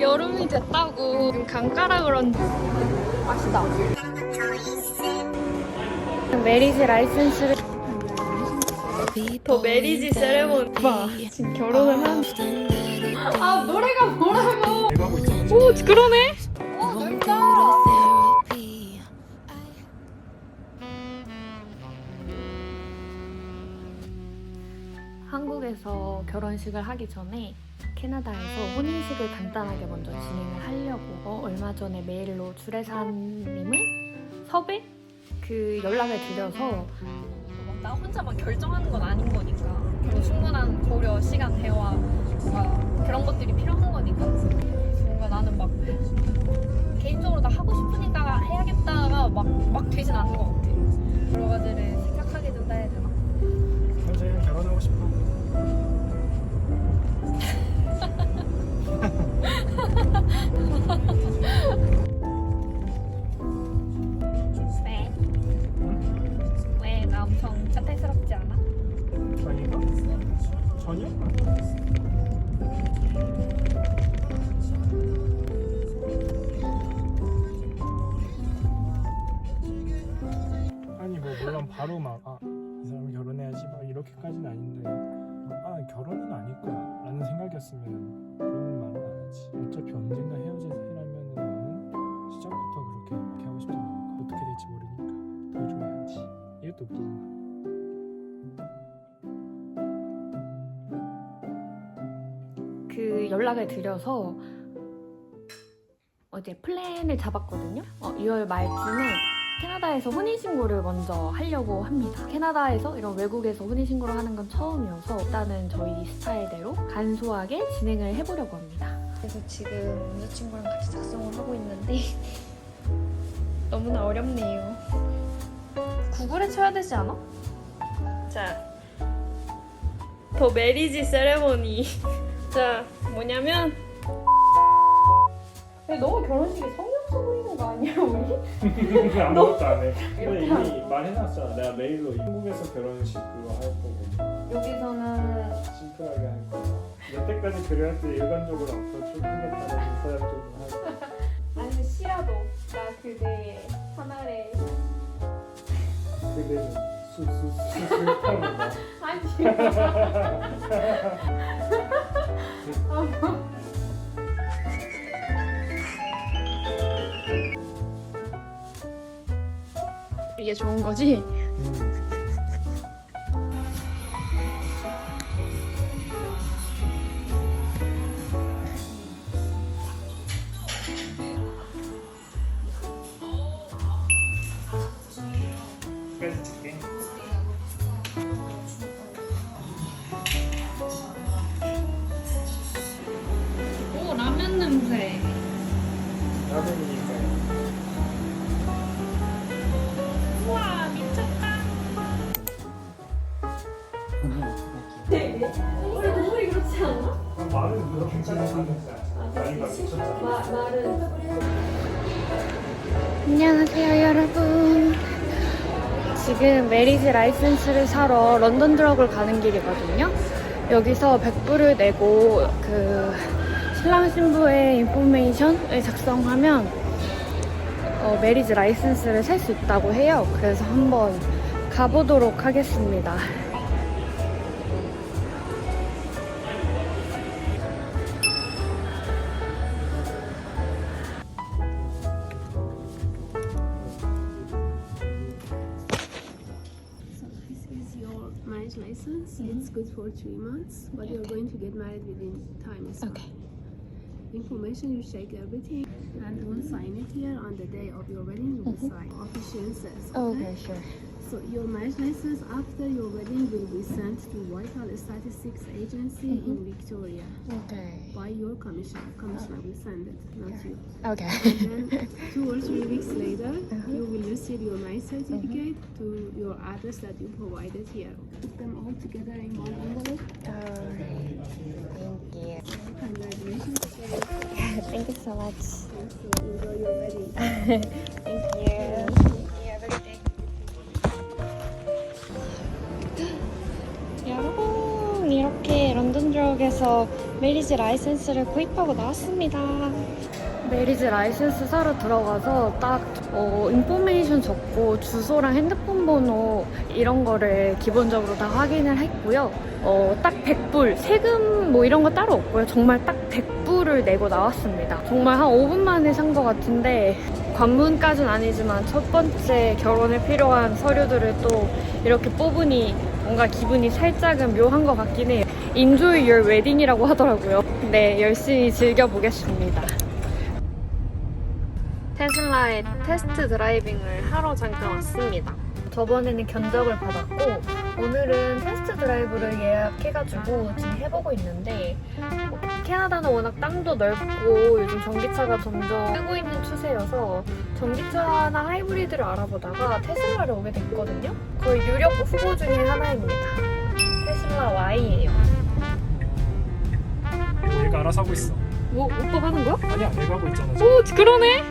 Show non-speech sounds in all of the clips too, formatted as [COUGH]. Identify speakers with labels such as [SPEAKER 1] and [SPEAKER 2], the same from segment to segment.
[SPEAKER 1] 여름이 됐다고 지금 강가라 그런지 맛있다. 메리지 라이센스를 더 메리지 세레모니 봐 지금 결혼을 한. 아 노래가 뭐라고? 오 그러네. 한국에서 결혼식을 하기 전에 캐나다에서 혼인식을 간단하게 먼저 진행을 하려고 어, 얼마 전에 메일로 주례사님을 섭외? 그 연락을 드려서 막나 혼자만 결정하는 건 아닌 거니까. 그리고 충분한 고려 시간 대화 뭔가 그런 것들이 필요한 거니까. 뭔가 나는 막 개인적으로 나 하고 싶으니까 해야겠다가 막, 막 되진 않는 것 같아. 여러 가지를
[SPEAKER 2] 하고 싶어.
[SPEAKER 1] 왜? 왜? 나 엄청 까탈스럽지 않아?
[SPEAKER 2] 아니 뭐 물론 바로 막 아 이 사람 결혼해야지 막 이렇게까지는 아닌데 아 결혼은 아닐 거야 라는 생각이었으면 그런 말은 안 하지. 어차피 언젠가 헤어질 사이라면 너는 시작부터 그렇게 이렇게 하고 싶지 않으니까 어떻게 될지 모르니까. 더 좋아야지. 이것도 웃기잖아
[SPEAKER 1] 그 연락을 드려서 어제 플랜을 잡았거든요. 어, 6월 말쯤에 캐나다에서 혼인신고를 먼저 하려고 합니다. 캐나다에서 이런 외국에서 혼인신고를 하는 건 처음이어서 일단은 저희 스타일대로 간소하게 진행을 해보려고 합니다. 그래서 지금 남자친구랑 같이 작성을 하고 있는데 [LAUGHS] 너무나 어렵네요. 구글에 쳐야 되지 않아? 자, 더 메리지 세레모니. [LAUGHS] 자, 뭐냐면 너무 결혼식이 보이는 거 아니야, 우리?
[SPEAKER 2] 아무것도 안 해. 근데 이미 말해놨잖아. 내가 메일로 한국에서 결혼식 그거 할 거고
[SPEAKER 1] 여기서는
[SPEAKER 2] 심플하게 할 거고. 여태까지 그래왔지 일반적으로 앞으로 출근했다는 사람 좀 하고.
[SPEAKER 1] 아니면 시라도 나 그대 하나래
[SPEAKER 2] 그대는 수수수수하는
[SPEAKER 1] 아니 좋은 거지? 안녕하세요 여러분. 지금 메리지 라이센스를 사러 런던 드럭을 가는 길이거든요. 여기서 100불을 내고 그 신랑 신부의 인포메이션을 작성하면 어, 메리지 라이센스를 살 수 있다고 해요. 그래서 한번 가보도록 하겠습니다
[SPEAKER 3] three months, but you're going to get married within time as well.
[SPEAKER 1] Okay.
[SPEAKER 3] Information you check everything and we'll sign it here on the day of your wedding. You will mm-hmm. sign official says.
[SPEAKER 1] Oh, okay, sure.
[SPEAKER 3] So your marriage license after your wedding will be sent to Whitehall Statistics Agency in mm-hmm. Victoria
[SPEAKER 1] Okay.
[SPEAKER 3] by your commissioner. Commissioner will send it, not you.
[SPEAKER 1] Okay.
[SPEAKER 3] And then two or three weeks later, uh-huh. you will receive your marriage certificate mm-hmm. to your address that you provided here. Put them all together in one envelope.
[SPEAKER 1] Thank you.
[SPEAKER 3] Congratulations. [LAUGHS]
[SPEAKER 1] Thank you so much.
[SPEAKER 3] Thanks. So enjoy your wedding. [LAUGHS]
[SPEAKER 1] Thank you. 드럭에서 메리즈 라이센스를 구입하고 나왔습니다. 메리즈 라이센스 사러 들어가서 딱 어, 인포메이션 적고 주소랑 핸드폰 번호 이런 거를 기본적으로 다 확인을 했고요. 어, 딱 100불, 세금 뭐 이런 거 따로 없고요. 정말 딱 100불을 내고 나왔습니다. 정말 한 5분 만에 산 것 같은데 관문까지는 아니지만 첫 번째 결혼에 필요한 서류들을 또 이렇게 뽑으니 뭔가 기분이 살짝은 묘한 것 같긴 해요. Enjoy your wedding이라고 하더라고요. 네, 열심히 즐겨보겠습니다. 테슬라의 테스트 드라이빙을 하러 잠깐 왔습니다. 저번에는 견적을 받았고 오늘은 테스트 드라이브를 예약해가지고 지금 해보고 있는데 어, 캐나다는 워낙 땅도 넓고 요즘 전기차가 점점 뜨고 있는 추세여서 전기차나 하이브리드를 알아보다가 테슬라를 오게 됐거든요. 거의 유력 후보 중에 하나입니다. 테슬라 Y예요.
[SPEAKER 2] 얘가 알아서 하고 있어.
[SPEAKER 1] 뭐 오빠 하는 거야?
[SPEAKER 2] 아니야, 내가 하고 있잖아.
[SPEAKER 1] 오 그러네.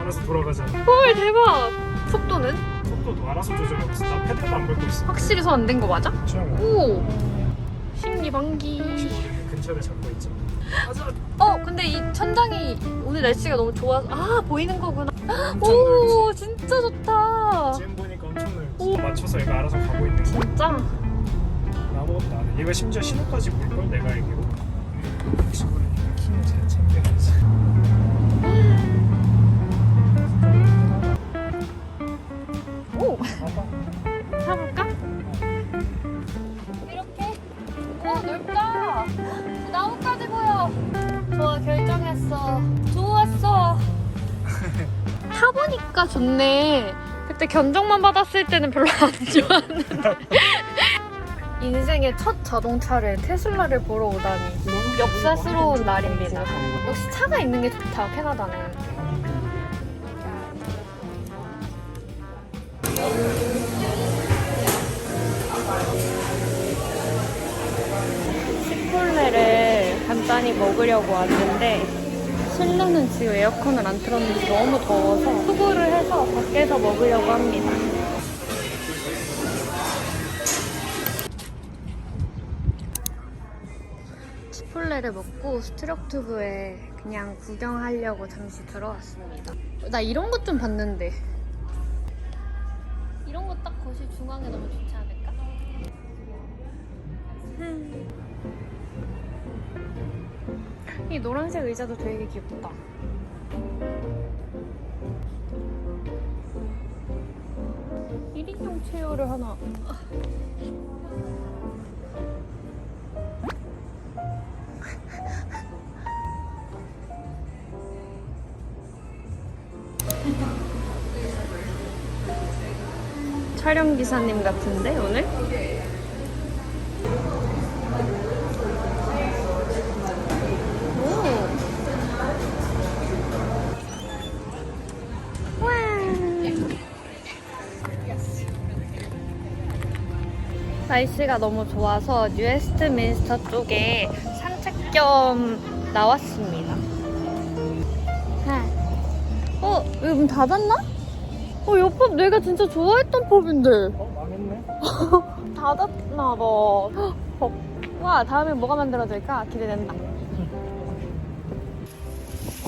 [SPEAKER 2] 알아서 돌아가잖아.
[SPEAKER 1] 헐 대박. 속도는
[SPEAKER 2] 속도도 알아서 조절하고 있어. 나 패드도 안 밟고 있어.
[SPEAKER 1] 확실히 손 안 댄 거 맞아?
[SPEAKER 2] 처음에
[SPEAKER 1] 오. 심리방기.
[SPEAKER 2] 근처를 잡고 있죠. 맞아.
[SPEAKER 1] 어 근데 이 천장이 오늘 날씨가 너무 좋아서 아 보이는 거구나.
[SPEAKER 2] 엄청
[SPEAKER 1] 오
[SPEAKER 2] 넓지.
[SPEAKER 1] 진짜 좋다.
[SPEAKER 2] 지금 보니까 엄청 넓지.
[SPEAKER 1] 오.
[SPEAKER 2] 맞춰서 얘가 알아서 가고 있는 거.
[SPEAKER 1] 진짜?
[SPEAKER 2] 아무것도 안 해. 얘가 심지어 신호까지 볼걸 내가 알기로. 혹시 모르니까 키는 잘 챙겨야지. [LAUGHS]
[SPEAKER 1] 좋아 결정했어. 좋았어. [LAUGHS] 타보니까 좋네. 그때 견적만 받았을 때는 별로 안 좋았는데. 인생의 첫 자동차를 테슬라를 보러 오다니 역사스러운 날입니다. 역시 차가 있는 게 좋다 캐나다는. 간단히 먹으려고 왔는데 실내는 지금 에어컨을 안 틀었는데 너무 더워서 수구를 해서 밖에서 먹으려고 합니다. 치폴레를 먹고 스트럭투브에 그냥 구경하려고 잠시 들어왔습니다. 나 이런 것 좀 봤는데 이런 거 딱 거실 중앙에 넣으면 좋지 않을까? 음. 이 노란색 의자도 되게 귀엽다. 일인용 체어를 하나. 촬영 기사님 같은데 오늘? 날씨가 너무 좋아서 뉴웨스트민스터 쪽에 산책 겸 나왔습니다. 하. 어, 여기 문 닫았나? 어, 옆밥 내가 진짜 좋아했던 펍인데.
[SPEAKER 2] 어 망했네. [LAUGHS]
[SPEAKER 1] 닫았나 봐. 헉, 어. 와, 다음에 뭐가 만들어질까? 기대된다.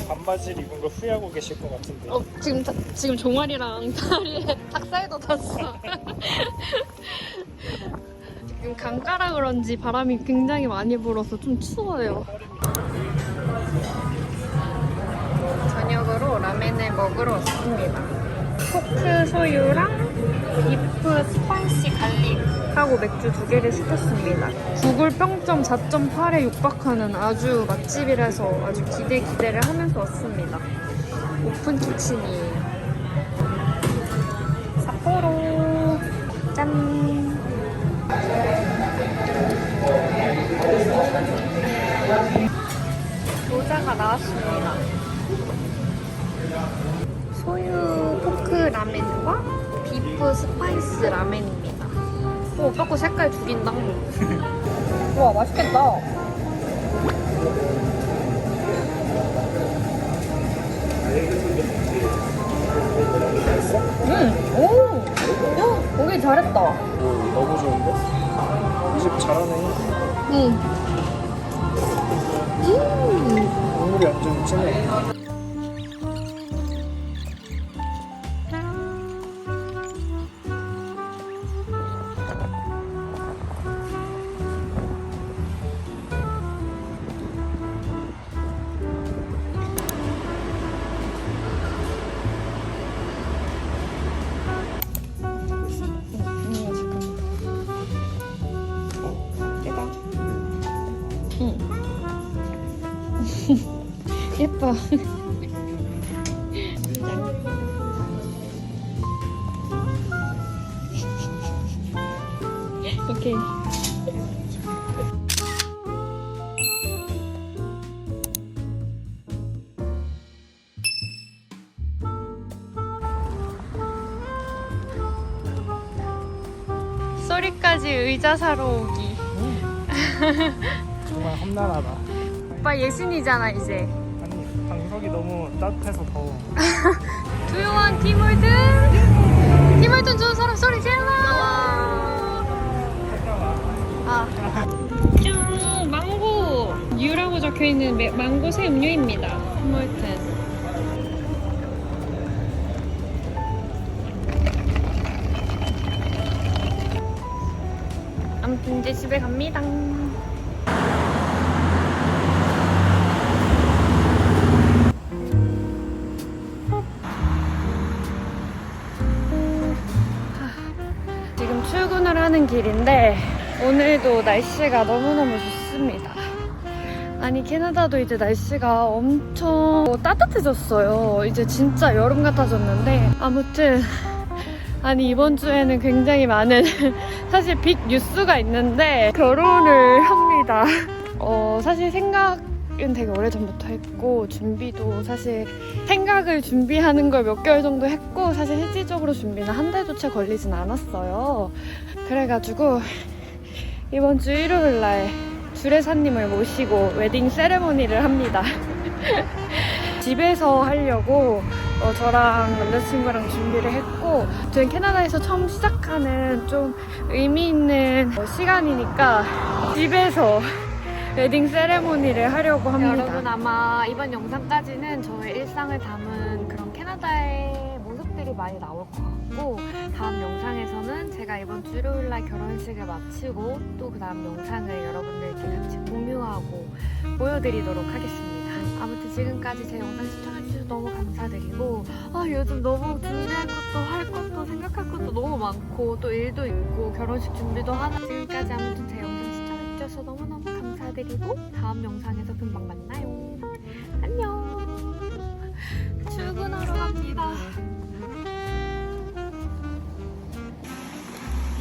[SPEAKER 2] 반바지를 입은 거 후회하고 계실 것 같은데.
[SPEAKER 1] 어, 지금, 다- 지금 종아리랑 다리에 [LAUGHS] 닭살도 탔어. [LAUGHS] 지금 강가라 그런지 바람이 굉장히 많이 불어서 좀 추워요. 저녁으로 라멘을 먹으러 왔습니다. 포크 소유랑 비프 스파이시 갈릭하고 맥주 두 개를 시켰습니다. 구글 평점 4.8에 육박하는 아주 맛집이라서 아주 기대 기대를 하면서 왔습니다. 오픈 키친이에요. 삿포로 짠. 모자가 나왔습니다. 소유 포크 라멘과 비프 스파이스 라멘입니다. 오, 거 색깔 죽인다. [LAUGHS] 와, 맛있겠다. 응, 오, 야, 고기 잘했다.
[SPEAKER 2] 오 너무 좋은데? 집 잘하네.
[SPEAKER 1] 응. 음.
[SPEAKER 2] 국물이 완전 진해.
[SPEAKER 1] 예뻐. [LAUGHS] 오케이. 소리까지 의자 사러 오기.
[SPEAKER 2] 정말 험난하다.
[SPEAKER 1] 오빠 예신이잖아 이제.
[SPEAKER 2] 방석이 너무 따뜻해서 더워. [LAUGHS]
[SPEAKER 1] 조용한 티몰든? 티몰든 좋은 사람 소리 질러 아. 짠 망고. 유라고 적혀있는 매- 망고 새 음료입니다. 티몰튼 아무튼 이제 집에 갑니다 하는 길인데 오늘도 날씨가 너무너무 좋습니다. 아니 캐나다도 이제 날씨가 엄청 따뜻해졌어요. 이제 진짜 여름 같아졌는데 아무튼 아니 이번 주에는 굉장히 많은 [LAUGHS] 사실 빅 뉴스가 있는데 결혼을 합니다. 어 사실 생각 은 되게 오래전부터 했고 준비도 사실 생각을 준비하는 걸 몇 개월 정도 했고 사실 실질적으로 준비는 한 달도 채 걸리진 않았어요. 그래가지고 이번 주 일요일 날 주례사님을 모시고 웨딩 세레모니를 합니다. [LAUGHS] 집에서 하려고 어, 저랑 남자친구랑 준비를 했고 저는 캐나다에서 처음 시작하는 좀 의미 있는 어, 시간이니까 집에서 웨딩 세레모니를 하려고 합니다. 여러분 아마 이번 영상까지는 저의 일상을 담은 그런 캐나다의 모습들이 많이 나올 것 같고 다음 영상에서는 제가 이번 주 일요일 날 결혼식을 마치고 또 그 다음 영상을 여러분들께 같이 공유하고 보여드리도록 하겠습니다. 아무튼 지금까지 제 영상 시청해주셔서 너무 감사드리고 아 요즘 너무 준비할 것도 할 것도 생각할 것도 너무 많고 또 일도 있고 결혼식 준비도 하나 지금까지 아무튼 제 영상 감사드리고 다음 영상에서 금방 만나요. 안녕. 출근하러 갑니다.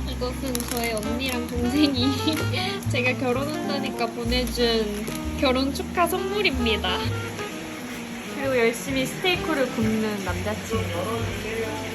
[SPEAKER 1] 이것은 저의 언니랑 동생이 [LAUGHS] 제가 결혼한다니까 보내준 결혼 축하 선물입니다. 그리고 열심히 스테이크를 굽는 남자친구.